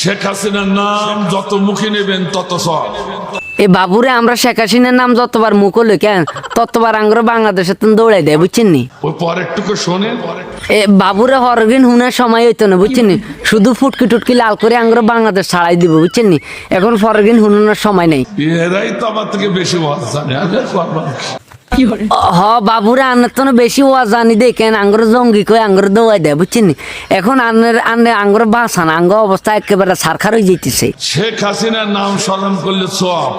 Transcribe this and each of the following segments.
শেখ হাসিনার নাম যত মুখে নেবেন তত সব। এ বাবুরে আমরা শেখ হাসিনার নাম যতবার মুখ হলো কেন ততবার আঙ্গুর বাংলাদেশে তুমি দৌড়াই দেয় বুঝছেন নি? ওই পরেরটুকু শোনেন। এ বাবুরে হরগিন হুনার সময় হইতো না বুঝছেন নি? শুধু ফুটকি টুটকি লাল করে আঙ্গুর বাংলাদেশ ছাড়াই দিব বুঝছেন নি? এখন ফরগিন হুনার সময় নেই। এরাই তো আমার থেকে বেশি ওয়াজ জানে। হ বাবুরে আন্নার তো বেশি ওয়া জানি দে কেন আঙ্গুর জঙ্গি কই আঙ্গুর দৌড়াই দেয় বুঝছেন? এখন আন্নের আন্নে আঙ্গুর বাসান আঙ্গ অবস্থা একেবারে সারখার হয়ে যেতেছে শেখ হাসিনার নাম স্মরণ করলে সব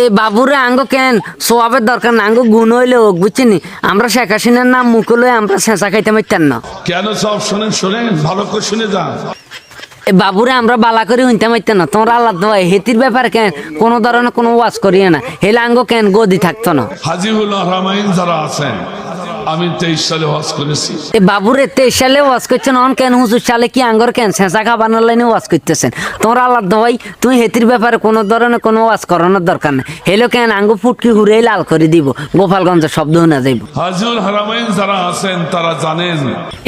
এ বাবুরে আঙ্গ কেন? সোয়াবের দরকার না আঙ্গ গুণ হইলে হোক বুঝছেন? আমরা শেখ হাসিনার নাম মুখ লয়ে আমরা শেষা খাইতে পারতাম না। কেন সব শোনেন শোনেন ভালো করে শুনে যান। বাবুরে আমরা বালা করে হইতে মাইতে না। তোমরা আল্লাহ দোয়া হেতির ব্যাপার কেন? কোন ধরনের কোনো ওয়াজ করিয়ে না। হেলাঙ্গ কেন? গদি থাকতো না। যারা আছেন আমি তেইশ সালে ওয়াজ করেছি। এ বাবুরে তেইশ সালে ওয়াজ করছেন অন কেন হুজুর সালে কি আঙ্গর কেন? শেষা খাবানোর লাইনে ওয়াজ করতেছেন। তোমরা আল্লাহ ভাই তুমি হেতির ব্যাপারে কোনো ধরনের কোনো ওয়াজ করানোর দরকার নেই। হেলো কেন আঙ্গ ফুটকি হুড়ে লাল করে দিব গোপালগঞ্জের শব্দ না যাইব। হাজিউল হারামাইন যারা আছেন তারা জানেন।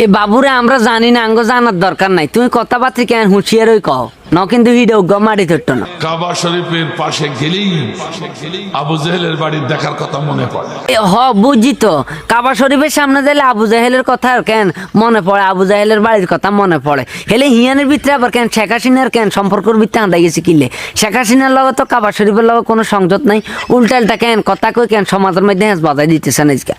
এ বাবুরে আমরা জানি না আঙ্গ জানার দরকার নাই। তুমি কথাবার্তা কেন হুঁশিয়ার ওই কও? ন কিন্তু হিডেও গমারি ধরতো না। কাবা শরীফের পাশে গেলেই আবু জেহেলের দেখার কথা মনে পড়ে। হ বুঝি তো। কাবা শরীফের সামনে দিলে আবু জাহেলের কথা আর কেন মনে পড়ে? আবু জাহেলের বাড়ির কথা মনে পড়ে। হেলে হিয়ানের ভিতরে আবার কেন? শেখ হাসিনার কেন? সম্পর্কের ভিতরে আন্দা গেছে কিলে শেখ হাসিনার লগে তো কাবা শরীফের লগে কোনো সংযত নাই। উল্টালটা কেন? কথা কই কেন? সমাজের মধ্যে হ্যাঁ বাজাই দিতেছেন আজকে।